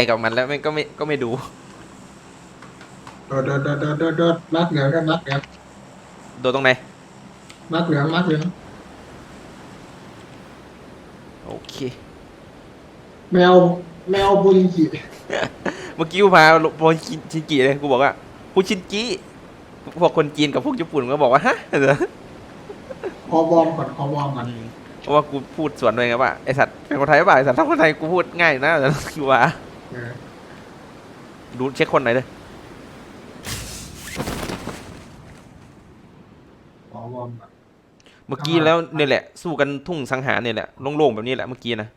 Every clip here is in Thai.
ใจกับมันแล้วแม่งก็ไม่ก็ไม่ดู โดดโดดโดดโดดโดดโดดมัดเหลืองกันมัดเหลืองโดนตรงไหน มัดเหลืองมัดเหลืองโอเค แมวแมวบุริกิเมื่อกี้กูพาโปรชินชินจิเลยกูบอกว่าพูดชินจิพวกคนจีนกับพวกญี่ปุ่นก็บอกว่าฮะคอวอร์มก่อนคอวอร์มก่อนเพราะว่ากูพูดสวนไปไงว่าไอสัตว์เป็นคนไทยหรือเปล่าไอสัตว์ถ้าคนไทยกูพูดง่ายนะแต่กูว่าเออ ดูเช็คคนไหนอยเลยคอวอร์มก่อนเมื่อกี้แล้วเนี่ยแหละ สู้กันทุ่งสังหารเนี่ยแหละโล่งๆแบบนี้แหละเมื่อกี้นะ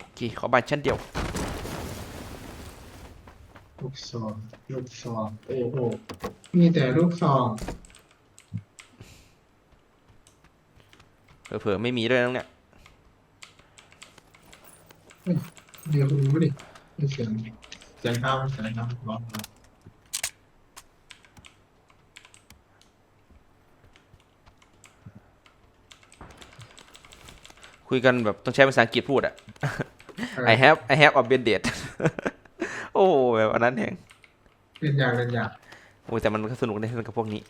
โอเคขอบานชั้นเดียวลูกซองลูกซองโอ้โหมีแต่ลูกซองเผื่อๆไม่มีด้วยนะเนี่ย เดี๋ยวคุณรู้ดิมีเสียงเสียงข้าวเสียงข้าวร้องร้องคุยกันแบบต้องใช้ภาษาอังกฤษพูดอะเออ I have I have a bed date โอ้แบบอันนั้นแหงเล่นยากเล่นยากโอ้ยแต่มันก็สนุกในเรื่องกับพวกนี้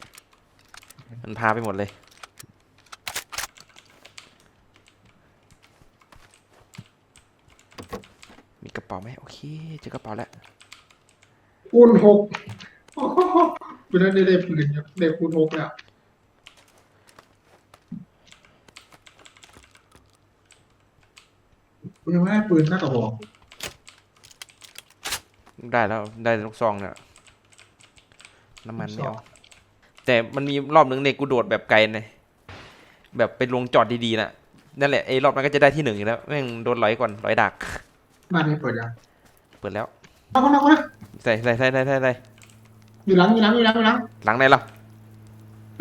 มันพาไปหมดเลย มีกระเป๋าไหมโอเคเจอกระเป๋าแล้วคูณหกโอ้โหคุณนั่นได้ได้ปืนครับได้คูณหกแล้วคุณยังไม่ได้ปืนสักกระบอกได้แล้วได้ลูกซองเนี่ยน้ำมันลูกซไม่องเอาแต่มันมีรอบหนึ่งเนี่ยกูโดดแบบไกลเลยแบบไปลงจอดดีๆน่ะนั่นแหละไอ้รอบนั้นก็จะได้ที่หนึ่งอยู่แล้วแม่งโดนร้อยก่อนร้อยดักบ้านนี้เปิดยังเปิดแล้วเอาคนนะคนนะใส่ใส่ใส่ใส่ใส่ใส่อยู่หลังอยู่หลังอยู่หลังอยู่หลังหลังไหนล่ะ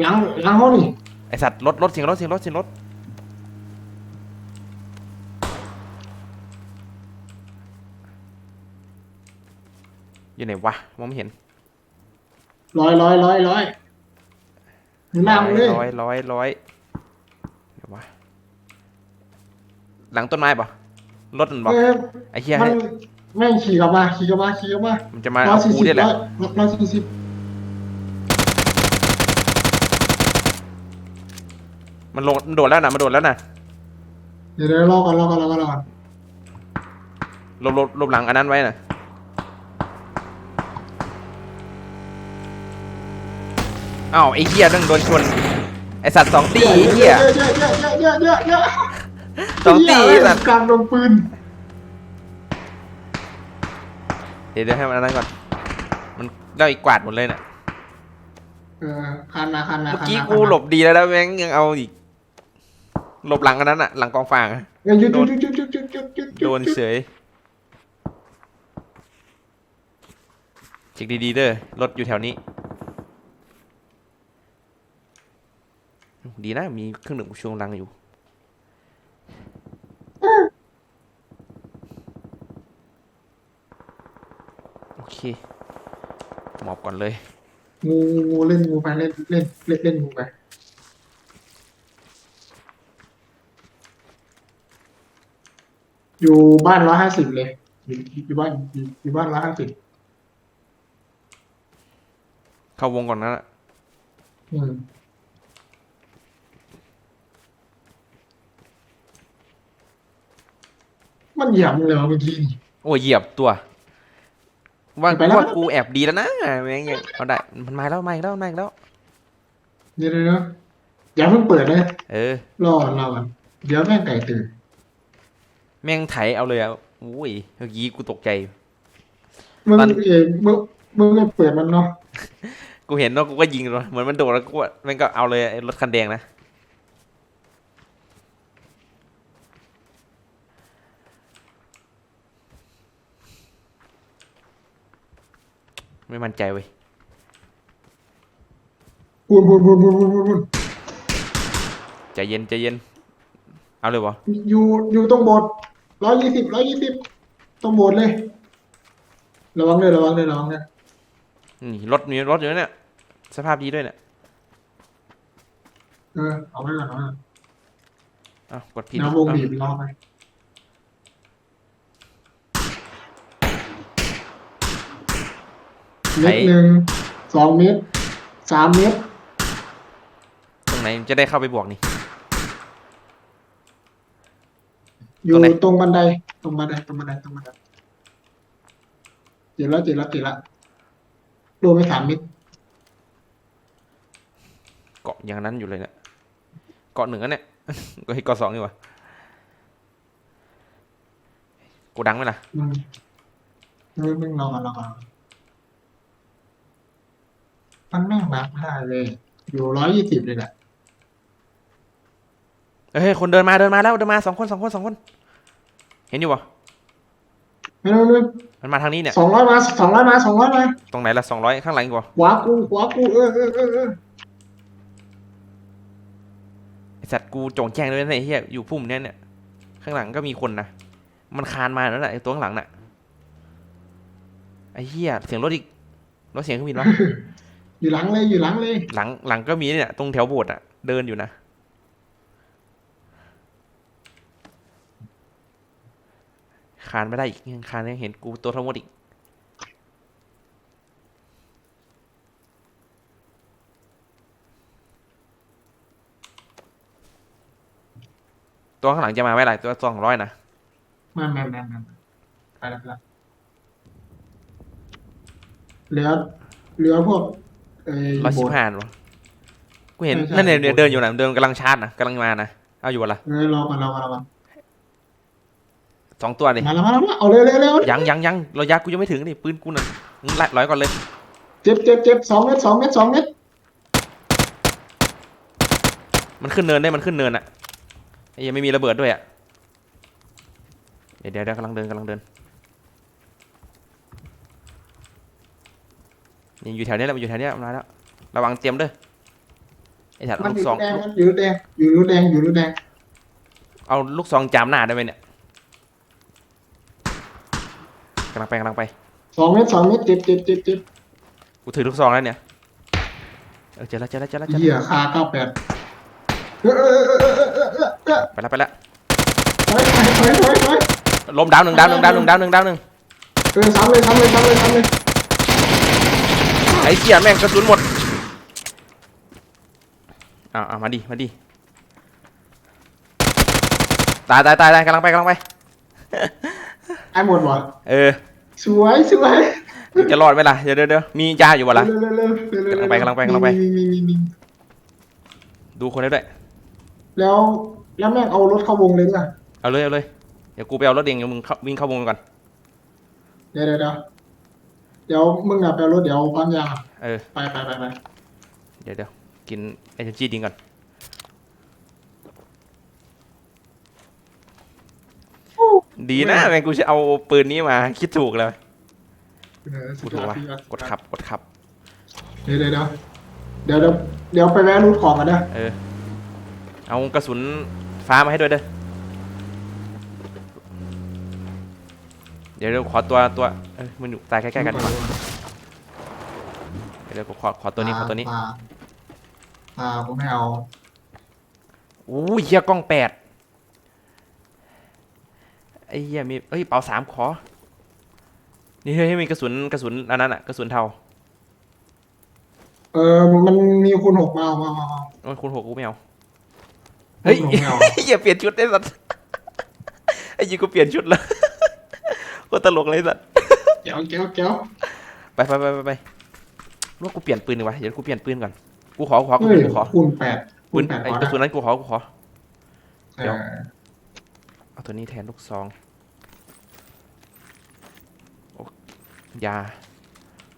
หลังหลังห้องนี่ไอสัตว์รถรถเสียงรถเสียงรถเสียงรถอยู่ไหนวะมองไม่เห็นร้อยร้อยร้อยร้อยอยู่หน้ามึงเลยร้อยร้อยร้อยเดี๋ยววะหลังต้นไม้ปะรถมันปะเออไอ้เหี้ยมันให้ แม่งขี่กลับมาขี่กลับมาขี่กลับมามันจะมาร้อเอายสี่กูสิบเนี่ยแหร้ละอยร้อยสี่สิบมันลงมันโดดแล้วนะมันโดดแล้วนะเดี๋ยวเดี๋ยวรอก่อนรอก่อนรอก่อนรอก่อนหลบหลบหลบหลังอันนั้นไว้นะอ้าวไอ้เหี้ยนั่งโดนชน ไอสัตว์สองตีไอ้เหี้ยเยอะเยอะเยอะเยอะเยอะเยอะเยอะสองตีเหี้ยสัตว์กลางโดนปืน เดี๋ยวเดี๋ยวให้มันอันนั้นก่อน มันได้อีกกวาดหมดเลยน่ะ เออคันมาคันมาเมื่อคันกี้มากูหลบดีแล้วนะแม่งยังเอาอีก หลบหลังอันนั้นอะ หลังกองฟางอะเดี๋ยวหยุดหยุดหยุดหยุดหยุดหยุดหยุดหยุโดนเฉยเช็คดีๆเด้อ รถอยู่แถวนี้ ดีนะมีเครื่องดื่มชูกำลังอยู่ โอเค หมอบก่อนเลย งูงูเล่นงูไปเล่นเล่นเล่นเล่นงูไปอยู่บ้านร้อยห้าสิบเลยอยู่อยู่บ้านอยู่อยู่บ้านร้อยห้าสิบเข้าวงก่อนนะอืมมันเหยียบมึงเลยวะเมื่อกี้นี่โอ้ยเหยียบตัว ว่าไปแล้ว ว่ากูแอบดีแล้วนะแม่งยังเอาได้มันมาแล้วมาอีกแล้วมาอีกแล้ว เดี๋ยวเดี๋ยวเดี๋ยวอย่าเพิ่งเปิดเลยเออ รอรอก่อนเดี๋ยวแม่งไก่ตื่นแม่งไถเอาเลยอะอุ้ยเมื่อกี้กูตกใจ มึงตอนเองมึงมึงไม่เปิดมันเนาะกูเห็นว่ากูก็ยิงเลยเหมือนมันโดดแล้วกูว่าแม่งก็เอาเลยไอ้รถคันแดงนะ ไม่มั่นใจเว้ยพูนพูนพูนพูนพูนพูนพูนใจเย็นใจเย็น เอาเลยวะอยู่อยู่ตรงโบสถ์ร้อยยี่สิบร้อยยี่สิบตรงโบสถ์เลย ระวังเลยระวังเลยระวังเลยนี่รถมีรถอยู่เนี่ย สภาพดีด้วยเนี่ย เออเอาไว้ก่อนเอาไว้ก่อนอ้าวกดผิดแนววงเอ้าบีบรอไป เม็ดหนึ่งสองเม็ดสามเม็ดตรงไหนจะได้เข้าไปบวกนี่ อยู่ตรงไหน ตรงบันได ตรงบันไดตรงบันไดตรงบันไดเจ็บแล้วเจ็บแล้วเจ็บแล้วรวมไปสามเม็ดเกาะอย่างนั้นอยู่เลยเนี่ยเกาะหนึ่งอันเนี่ย ก็ให้เกาะสองดีกว่ากูดังไหมล่ะ อืมนึกนึกลองก่อนลองก่อน มันแม่งรับไม่ได้เลย อยู่ร้อยยี่สิบเลยแหละเฮ้ยคนเดินมาเดินมาแล้วเดินมาสองคนสองคนสองคน เห็นอยู่ปะไม่รู้ไม่รู้มันมาทางนี้เนี่ยสองร้อยมาสองร้อยมาสองร้อยมาตรงไหนละสองร้อยข้างหลังอีกว่าขวากูขวากูเออเออเออเออไอสัตว์กูจงแจ้งด้วยนะไอ้เหี้ยอยู่พุ่มเนี้ยเนี่ยข้างหลังก็มีคนนะมันคานมาแล้วน่ะไอ้ตัวข้างหลังน่ะไอ้เหี้ยเสียงรถอีกรถเสียงเครื่องบินวะ อยู่หลังเลยอยู่หลังเลย หลังหลังก็มีเนี่ย ตรงแถวโบสถ์อะ เดินอยู่นะ คานไม่ได้อีกยังคานยังเห็นกูตัวทั้งหมดอีก ตัวข้างหลังจะมาไหมล่ะตัวสองร้อยนะ มาแมนแมนแมนไปแล้วไปแล้วเหลือเหลือพวก เอ้ยร้อยสิโบบสถ์ห้าหรอกูเห็นใช่ใช่นั่นเนี่ยโบสถ์เดินอยู่นะเดินกำลังชาร์จนะกำลังมานะเอาอยู่วะล่ะเอ้ยรอก่อนรอก่อนรอก่อนสองตัวดิมาแล้วมาแล้วมาแล้วเอาเร็วเร็วเร็วยังยังยังระยะกูยังไม่ถึงนี่ปืนกูน่ะมึงไล่ร้อยก่อนเลย เจ็บเจ็บเจ็บสองเม็ดสองเม็ดสองเม็ดมันขึ้นเนินได้มันขึ้นเนินอะไอ้ยังไม่มีระเบิดด้วยอะเดี๋ยวเดี๋ยวเดี๋ยวกำลังเดินกำลังเดิน นี่อยู่แถวนี้แหละมันอยู่แถวนี้มาแล้วระวังเตรียมเด้วยไอ้ถัดมันลูอกยู่ซองแดงมันอยู่แดงอยู่รูแดงอยู่รูแดงเอาลูกซองจามหน้าได้ไหมเนี่ยกำลังไปกำลังไปสองเม็ดสองเม็ดเจ็บเจ็บเจ็บเจ็บกูถือลูกซองแล้วเนี่ยเออเจอแล้วเจอแล้วเจอแล้วเจอเหี้แล้วยคาเก้าแปดเออเออเออเออเออเออเออไปแล้วไปแล้วถอยถอยถอยถอยถอยล้มดาวหนึ่งดาวหนึ่งดาวหนึ่งดาวหนึ่งดาวหนึ่งเออซ้ำเลยซ้ำเลยซ้ำเลยซ้ำเลย ไอ้เหี้ยแม่งกระสุนหมดเอาเอามาดิมาดิตายตายตายตายกำลังไปกำลังไป ไอ้หมดวะเออสวยสวยจะรอดไหมล่ะเดี๋ยวเดี๋ยวเดี๋ยวมียาอยู่วะล่ะ เร็วเร็วเร็วเร็วเร็วกำลังไปกำลังไปกำลังไปมีมีมีมีดูคนได้ด้วยแล้วแล้วแม่งเอารถเข้าวงเลยด้วยเอาเลยเอาเลยเดี๋ยวกูไปเอารถเองเดี๋ยวมึงเข้าวิ่งเข้าวงไปก่อน เดี๋ยวเดี๋ยวเดี๋ยว เดี๋ยวมึงอะไปเอารถเดี๋ยวปั๊มยางอะเออ ไปไปไปไปเดี๋ยวเดี๋ยวกินเอเนจีดิงก่อน ดีนะแม่งกูจะเอาปืนนี้มา คิดถูกเลยเออสุกูดยถูอกดวะสุดยอดกดขับกดขับ เดี๋ยวเดี๋ยวเดี๋ยวเดี๋ยวเดี๋ยวเดี๋ยวไปแวะรูทของกันนะเออ เอากระสุนฟ้ามาให้ด้วยเด้อ ดี๋ยวเดี๋ยวขอตัวตัวเอ้ยมันอยู่ตายใกล้ๆกันดีกว่าเดี๋ยวเดี๋ยวกูขอขอตัวนี้ขอตัวนี้อ่าอ่าผมไม่เอา อู้ยเฮียกล้องแปดไอ้เฮียมีเอ้ยเป๋าสามขอ นี่เฮ้ยมีกระสุนกระสุนอันนั้นอะกระสุนเทาเออมันมีคูณหกมาเอามาเอามาโอ้ยคุณหกกูไม่เอาเอาเฮ้ยคูณหกไม่เอาเฮียเปลี่ยนชุดได้สัตว์ไอ้ยี่กูเปลี่ยนชุดแล้ว โคตรตลกเลยสัตว์เจ้าเจ้าเจ้าไปไปไปไปไปว่ากูเปลี่ยนปืนดีกว่าเดี๋ยวกูเปลี่ยนปืนก่อนกูขอกูขอกูเฮ้ยกูขอคูณแปดคูปืณนแปดไอ้พอกระนะสุนนั้นกูขอกูขอเออเอาตัวนี้แทนลูกซองโอ้ยา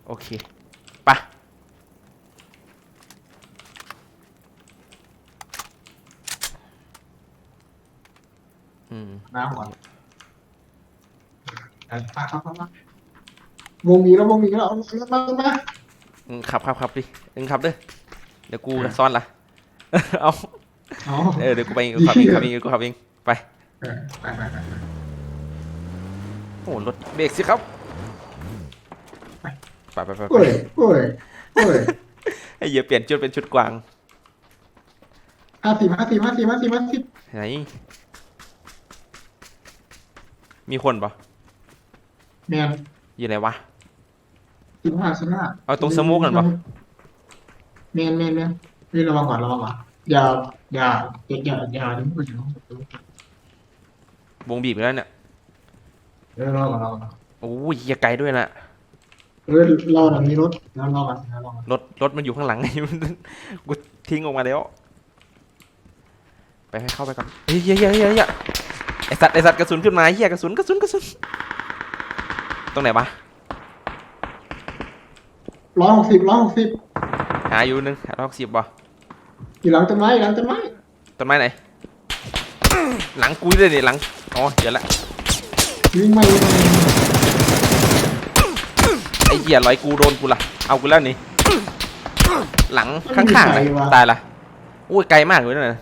โอเคไปะอืมน้ำก่อน ไปไปครับครับครับวงมีแล้ววงมีแล้วเอามามามาอืมขับขับขับดิเอ็งขับเด้อเดี๋ยวกูซ้อนละ เอาเอาเออเดี๋ยวกูไปเองกูขับเองขับเองกูขับเองไปเออไปไปไปไปโอ้รถเบรกสิครับไปไปไปไปโอ้ยโอ้ยโอ้ยไอ้เหี้ยเปลี่ยนชุดเป็นชุดกวางห้าสิบห้าสิบห้าสิบห้าสิบห้าสิบไหนมีคนปะ แมนอยู่ไหนวะ สิบห้าสิบห้าเอาตรงสโมกนั่นปะ แมนแมนแมนนี่ระวังก่อนระวังก่อนอย่าอย่าอย่าอย่าอย่าดิ้นไปถึงวงบีบอีกแล้วเนี่ยเออรอก่อนรอก่อนโอ้ยอย่าไกลด้วยนะเออรอหน่อยมีรถแล้วรอก่อนแล้วรอก่อนรถรถมันอยู่ข้างหลังกูทิ้งออกมาแล้ว ไปให้เข้าไปก่อนเฮ้ยเฮ้ยเฮ้ยเฮ้ยเฮ้ยไอสัตว์ไอสัตว์กระสุนขึ้นมาเฮียกระสุนกระสุนกระสุน ตรงไหนวะร้อยหกสิบร้อยหกสิบหาอยู่หนึงหาร้อยหกสิบบ่อยู่หลังต้นไม้อยู่หลังต้นไม้ต้นไม้ไหน หลังกูเลยนี่หลังอ๋อเดี๋ยวละวิ่งไม่วิ่งไม่ไอ้เหี้ยร้อยกูโดนกูละเอากูแล้วนี่หลังข้างๆน่ะตายละอุ้ยไกลมากเลยนะ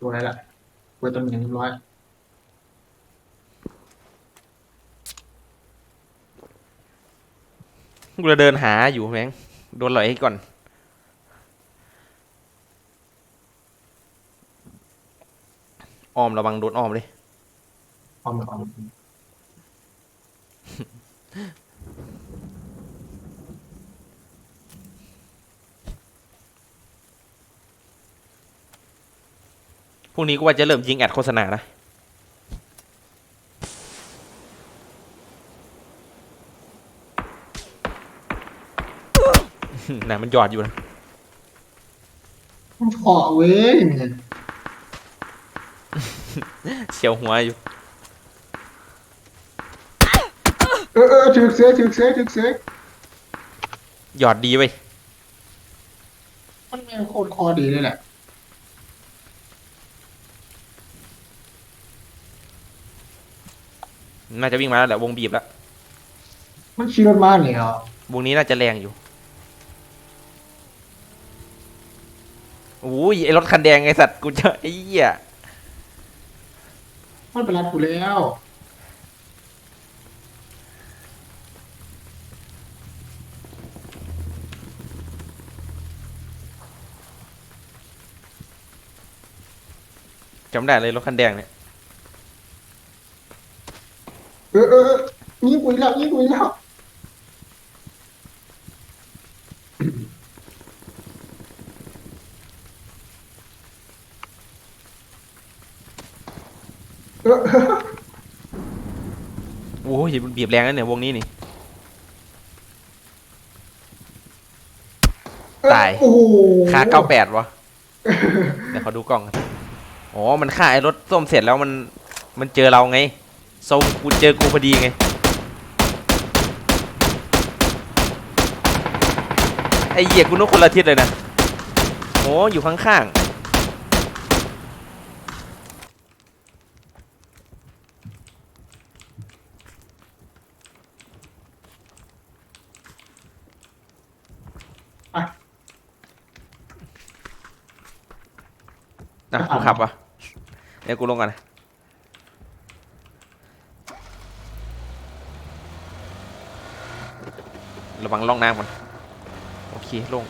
ตัวอะไรล่ะไว้ตำแหน่งเรียบร้อยกูจะเดินหาอยู่แม่งโดนหลอยก่อนอ้อมระวังโดนอ้อมเลยเอามาเอาม พรุ่งนี้กูว่าจะเริ่มยิงแอดโฆษณานะน่ะมันหยอดอยู่นะมันเกาะเว้ยเนี่ยเฉียวหัวอยู่ เออเออถือเสือถือเสือถือเสือหยอดดีเว้ยมันแม่งโคตรคอดีเลยแหละ น่าจะวิ่งมาแล้วแหละวงบีบแล้ว มันขี่รถมาเลยเหรอวงนี้น่าจะแรงอยู่โอ้ยไอรถคันแดงไอสัตว์กูเจอไอ้เหี้ยมันเป็นรัดกูแล้วจำได้เลยรถคันแดงเนี่ย เออเออเออยิงกูอีกแล้วยิงกูอีกแล้วเออเออโอ้ยมันบีบแรงนะเนี่ยวงนี้นี่ ตาย โอ้โหค่าเก้าแปดวะเดี๋ยวเขาดูกล้องกันอ๋อ มันฆ่าไอ้รถส้มเสร็จแล้วมัน มันเจอเราไง โซกูเจอกูพอดีไง ไอ้เหยียกูนึกคนละทิศเลยนะโอ้อยู่ข้างอะๆนะกูขับวะเดี๋ยวกูลงก่อนนะ ระวังล่องน้ำก่อนโอเคลง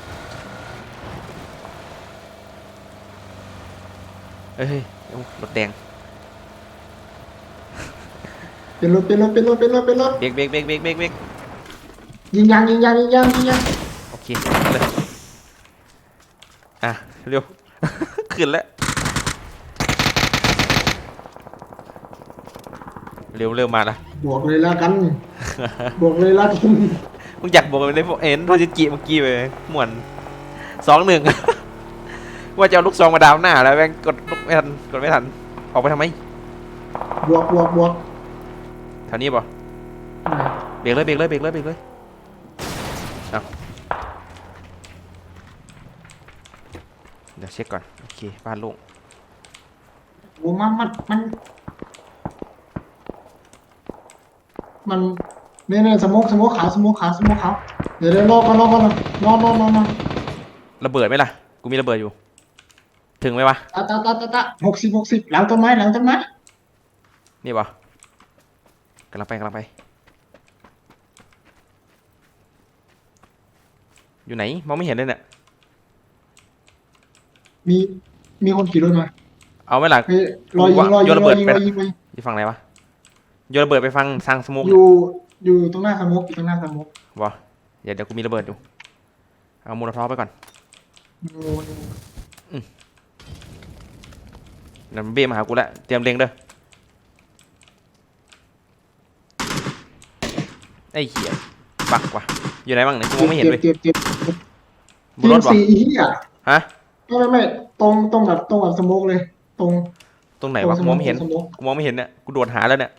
เฮ้ยเฮ้ยเอ้ารถแดงเป็นรถเป็นรถเป็นรถเป็นรถเป็นรถเบรกเบรกเบรกเบรกเบรกเบรกยิงยางยิงยางยิงยางยิงยางโอเคเอาเลยอะเร็วขึ้นแล้วเร็วเร็วมาละบวกเลยแล้วกันบวกเลยแล้วกัน มึงอยากบอกเลยพวกเอ็นโทจิกิเมื่อกี้ไปหมวนสองหนึ่งว่าจะเอาลูกซองมาดาวหน้า แล้วแม่งกดลูกไม่ทันกดไม่ทัน ออกไปทำไมบวกบวกบวกแถวนี้ป่ะเบรกเลยเบรกเลยเบรกเลยเบรกเลยเอาเดี๋ยวเช็คก่อน โอเค บ้านโล่งโอ้มันมันมัน มัน เนี่ยเนี่ยสโมกสโมกขาวสโมกขาวสโมกขาวเดี๋ยวเดี๋ยวรอก่อนรอก่อนรอรอรอรอรอระเบิดไหมล่ะ กูมีระเบิดอยู่ ถึงไหมวะตาตาตาตาตาหกสิบหกสิบหลังต้นไม้หลังต้นไม้นี่ป่ะกำลังไปกำลังไป อยู่ไหนมองไม่เห็นเลยเนี่ยมีมีคนขี่รถมาเอาไหมล่ะเฮ้ยรอยิงรอยิโยนงระรเบิอดยิงไปรอยิงรอยิงอยู่ฝั่งไหนวะโยนระเบิดไปฟังสร้างสมุกอยู่ อยู่ตรงหน้าสมุกอยู่ตรงหน้าสมุกวะเดี๋ยวเดี๋ยวกูมีระเบิดอยู่ เอามูลท้อไปก่อนอยู่เดี๋ยวมันเบี้ยมาหากูแล้วเตรียมเล็งเด้อ ไอ้เหี้ยบักว่ะ อยู่ไหนบ้างเนี่ยกูมองไม่เห็นเลยเจ็บเจ็บเจ็บเจ็บบนรถวะทีมสี่เหี้ยฮะ ไม่ไม่ไม่ตรงตรงแบบตรงแบบสมุกเลย ตรง ตรงไหนวะกูมองไม่เห็นตรงสมุกกูมองไม่เห็นเนี่ย กูโดดหาแล้วเนี่ย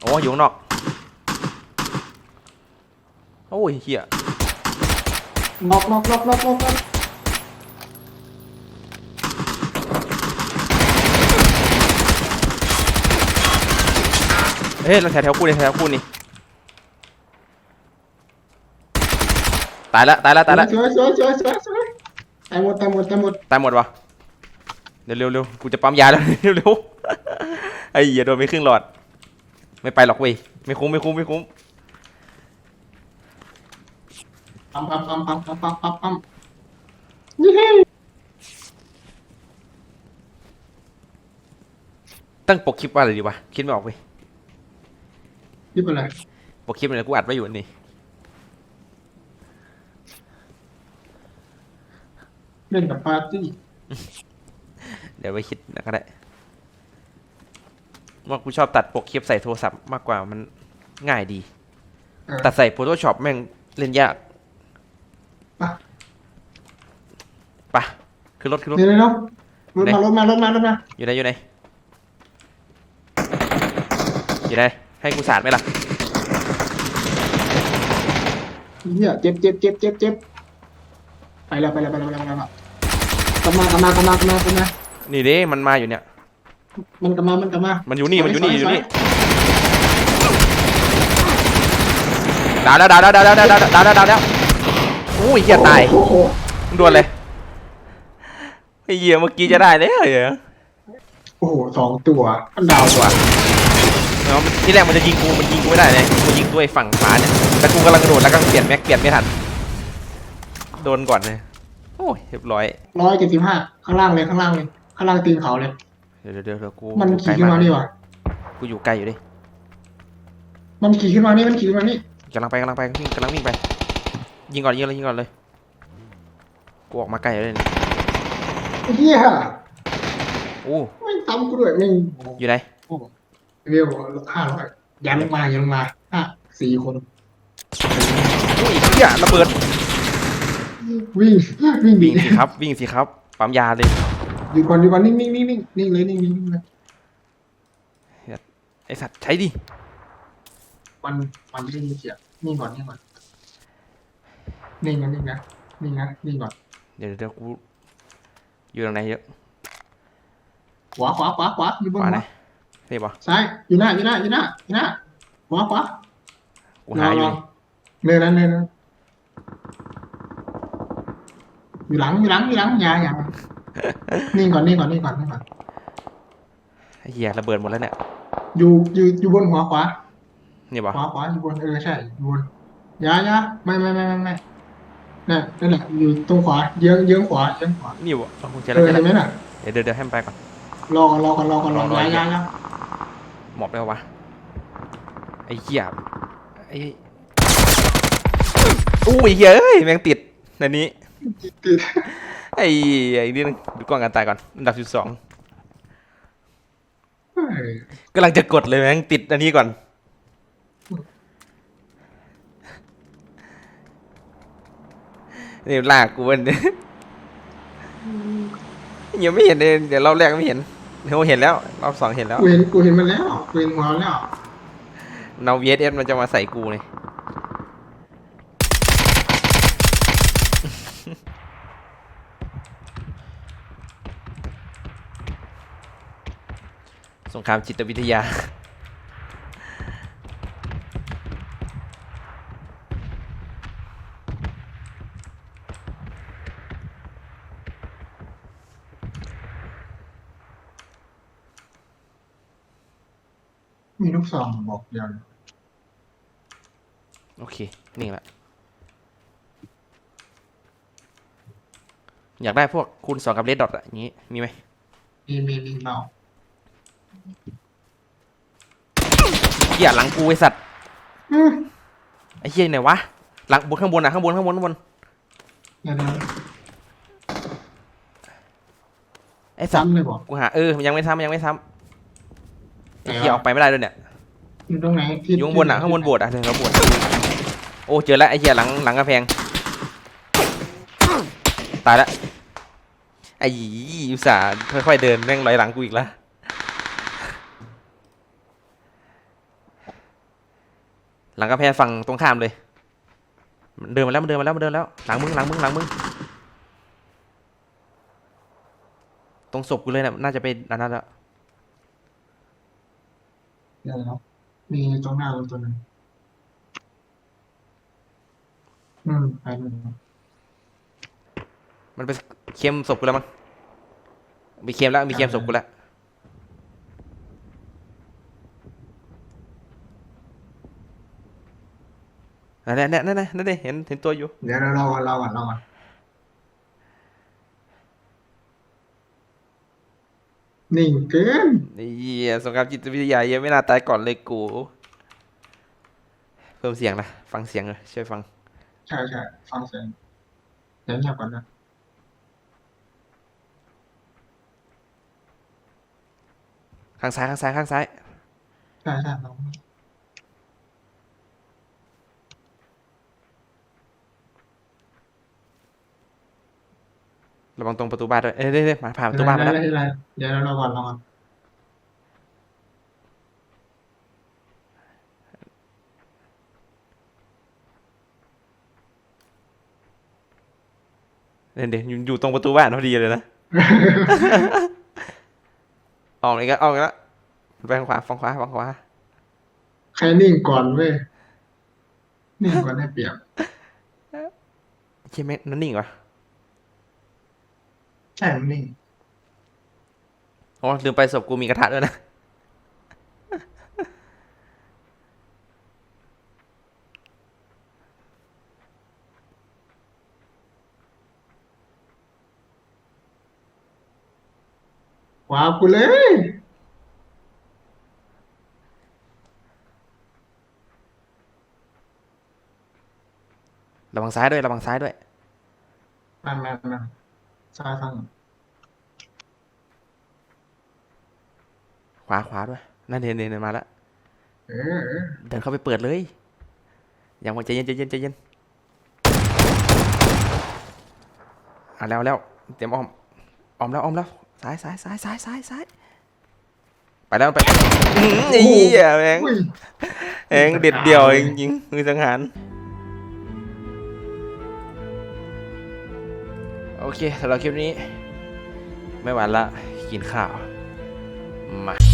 โอ้อยู่ข้างนอก โอ้ยเฮียน็อกน็อกน็อกน็อกน็อกน็อกเฮ้ยเราแถวแถวกูนี่แถวกูนี่ตายละตายละตายละสวยสวยสวยสวยสวยตายหมดตายหมดตายหมดตายหมดวะเดี๋ยวเร็วเร็วกูจะปั๊มยาแล้วเร็วเร็วไอ้เหี้ยโดนไปครึ่งหลอด ไม่ไปหรอกเว้ยไม่คุ้มไม่คุ้มไม่คุ้ม ปั๊มปั๊มปั๊มปั๊มปั๊มปั๊มปั๊มปั๊มนี่เฮ้ยตั้งปกคลิปว่าอะไรดีวะคิดไม่ออกเว้ยนี่เป็นไรปกคลิปอะไรกูอัดไว้อยู่นี่เล่นกับปาร์ตี้เดี๋ยวไปคิดนะก็ได้ว่ากูชอบตัดปกคลิปใส่โทรศัพท์มากกว่ามันง่ายดี เออตัดใส่ Photoshop แม่งเล่นยาก ไปไปะขึ้นรถขึ้นรถ เดี๋ยวเดี๋ยวรถไหนมารถมารถมารถมาอยู่ไหนอยู่ไหนอยู่ไหนให้กูสาดไหมล่ะเฮียเจ็บเจ็บเจ็บเจ็บเจ็บไปแล้วไปแล้วไปแล้วไปแล้วไปแล้วกลับมากลับมากลับมากลับมากลับมานี่เด้มันมาอยู่เนี่ย มันกลับมามันกลับมามันอยู่นี่มันอยู่นี่สอยู่สนี่ดาวแล้วดาวแล้วดาวแล้วดาวแล้วดาวแล้วดาวแล้ว อุ้ยเหี้ยตายโอ้โหมึงโดนเลยไอ้เหี้ยเมื่อกี้จะได้แล้วเหรอโอ้โหสองตัวอันดาวตัวเนาะที่แรกมันจะยิงกูมันยิงกูไม่ได้เลยกูยิงตัวไอ้ฝั่งขวาเนี่ยแต่กูกำลังกระโดดแล้วก็เปลี่ยนแม็กเปลี่ยนไม่ทันโดนก่อนเลยโอ้ยเรียบร้อยร้อยเจ็ดสิบห้าข้างล่างเลยข้างล่างเลยข้างล่างตีนเขาเลยเดี๋ยวเดี๋ยวเดี๋ยวเดี๋ยวกูมันอยู่ไกลขี่ขึ้นมานี่วะกูอยู่ไกลอยู่ดิมันขี่ขึ้นมานี่มันขี่ขึ้นมานี่กำลังไปกำลังไปวิ่งกำลังวิ่งไป ยิงก่อนยิงเลยยิงก่อนเลยกูออกมาไกลเลยเนี่ยไอ้เฮียโอ้ไม่ซ้ำกูด้วยไม่อยู่ไหนโอ้เรียวห้าร้อยยันลงมายันลงมาห้าสี่คนอุ้ยเหี้ยระเบิดวิ่งวิ่งวิ่บีงสิครับ วิ่งสิครับปั๊มยาเลยอยู่ก่อนอยู่ก่อนนิ่งนิ่งนิ่งนิ่งนิ่งเลยนิ่งนิ่งนิ่งเลยไอสัตว์ใช้ดิมันมันไม่ได้เสียนิ่งก่อนนิ่งก่อน นิ่งนะนิ่งนะนิ่งนะนิ่งก่อนเดี๋ยวเดี๋ยวกูอยู่ตรงไหนเยอะขวาขวาขวาขวาอยู่บขนวาหัไหนวนี่ปะซ้ายอยู่หน้าอยู่หน้าอยู่หน้าอยู่หน้าขวาขวากูหาอยู่รเนินนั้นเนินนั้นอยู่หลังอยู่หลังอยู่หลังอย่าอย่านิ่งก่อนนิ่งก่อนนิ่งก่อนนิ่งก่อนไอ้เหี้ยระเบิดหมดแล้วเนี่ยอยู่อยู่อยู่บนหัวขวานี่ปะขวาขวาอยู่บนเออใช่อยู่บนอย่าอย่าไม่ไม่ไม่ไม่ไม่ นั่นนั่นแหละอยู่ตรงขวาเยื้องเยื้องขวาเยื้องขวานี่วะเอากูเจอเอแล้วอเจอเห็นไหมแล้วน่ะเดี๋ยวเดี๋ยวเดี๋ยวให้มันไปก่อน รอก่อนรอก่อนรอก่อนรอรอรออย่าอย่าอย่าหมอบได้ปะวะไอ้เหี้ยไอ้อุ้ยเหี้ยเอ้ยแม่งติดในนี้ ติดไอ้ไอ้นี่นึงดูกล้องกันตายก่อนอันดับสิบสองเฮ้ยกำลังจะกดเลยแม่งติดอันนี้ก่อน นี่ลากกูวันนี้ยังไม่เห็นเลยเดี๋ยวรอบแรกไม่เห็นเดี๋ยวเห็นแล้วรอบสองเห็นแล้ว กูเห็นกูเห็นมันแล้วกูเห็นหัวมันแล้วนาวีเอสมันจะมาใส่กูเลยสงครามจิตวิทยา มีลูกซองบอกเดียวโอเค นี่แหละ อยากได้พวกคูณสองกับเลดดอทอะอย่างงี้ มีไหม มีมีมีเบาเหี้ยหลังกูไอสัตว์อืมไอ้เหี้ยไหนวะ หลังบนข้างบนอะข้างบนข้างบนข้างบน เดี๋ยวเดี๋ยวไอ้สัตว์ซ้ำเลยบอกกูหาเออยังไม่ทำยังไม่ทำ ไหนไอ้วะเหี้ยออกไปไม่ได้ด้วยเนี่ย อยู่ตรงไหนที่อยู่ข้างบนอะข้างบนโบสถ์อะถึงแล้วโบสถ์โอ้เจอแล้วไอ้เหี้ยหลังหลังกระแพง ตายแล้วไอ้อุตส่าห์ค่อยๆเดินแม่งลอยหลังกูอีกแล้วหลังกระแพงฝั่งตรงข้ามเลยมันเดินมาแล้วมันเดินมาแล้วมันเดินแล้วหลังมึงหลังมึงหลังมึงตรงศพกูเลยนะน่าจะเป็นอันนั้นแล้ว เดี๋ยวนะมีตรงหน้าเราตัวหนึงอืมไปหนึ่งมันไปเค็มศพกูแล้วมั้งมีเค็มแล้วมีเค็มศพกูแล้วนั่นแหละนั่นนั่นนั่นเห็นเห็นตัวอยู่ เดี๋ยวเรารอก่อนรอก่อนรอก่อน นิ่งเกินไอ้เหี้ยสงครามจิตวิทยายังไม่น่าตายก่อนเลยกู เพิ่มเสียงนะฟังเสียงเลยช่วยฟัง ใช่ใช่ฟังเสียงเดี๋ยวเงียบก่อนนะข้างซ้ายข้างซ้ายข้างซ้าย ใช่ใช่ลอง ระวังตรงประตูบ้านด้วยเอ้ยเดี๋ยวเดี๋ยวมาผ่านประตูบ้านมาแล้วเดี๋ยวเดี๋ยวเราก่อนรอก่อนเดี๋ยวเดี๋ยวอยู่อยู่ตรงประตูบ้านพอดีเลยนะ ออกเลยก็ออกเลยละไปทางขวาฝั่งขวาฝั่งขวา ใครนิ่งก่อนเว้ยนิ่งก่อนได้เปรียบ เชี่ยแม่งนั่นนิ่งวะ ใช่มันนิ่งอ๋อลืมไปศพกูมีกระทะด้วยนะ ว้าวกูเลย ระวังซ้ายด้วย ระวังซ้ายด้วย มามามา ซ้ายฟังขวาขวาด้วย นั่นเห็นเห็นเห็นมาแล้วเออเออเดินเข้าไปเปิดเลยยังว่าใจเย็นใจเย็นใจเย็นอะแล้วแล้วเตรียมอ้อมอ้อมแล้วอ้อมแล้วซ้ายซ้ายซ้ายซ้ายซ้ายซ้ายไปแล้วไปอื้อหือไอ้เหี้ยแม่งอุ้ยเองเด็ดเดียวจริงๆมือสังหาร โอเคสำหรับคลิปนี้ ไม่หวานละ กินข้าว มา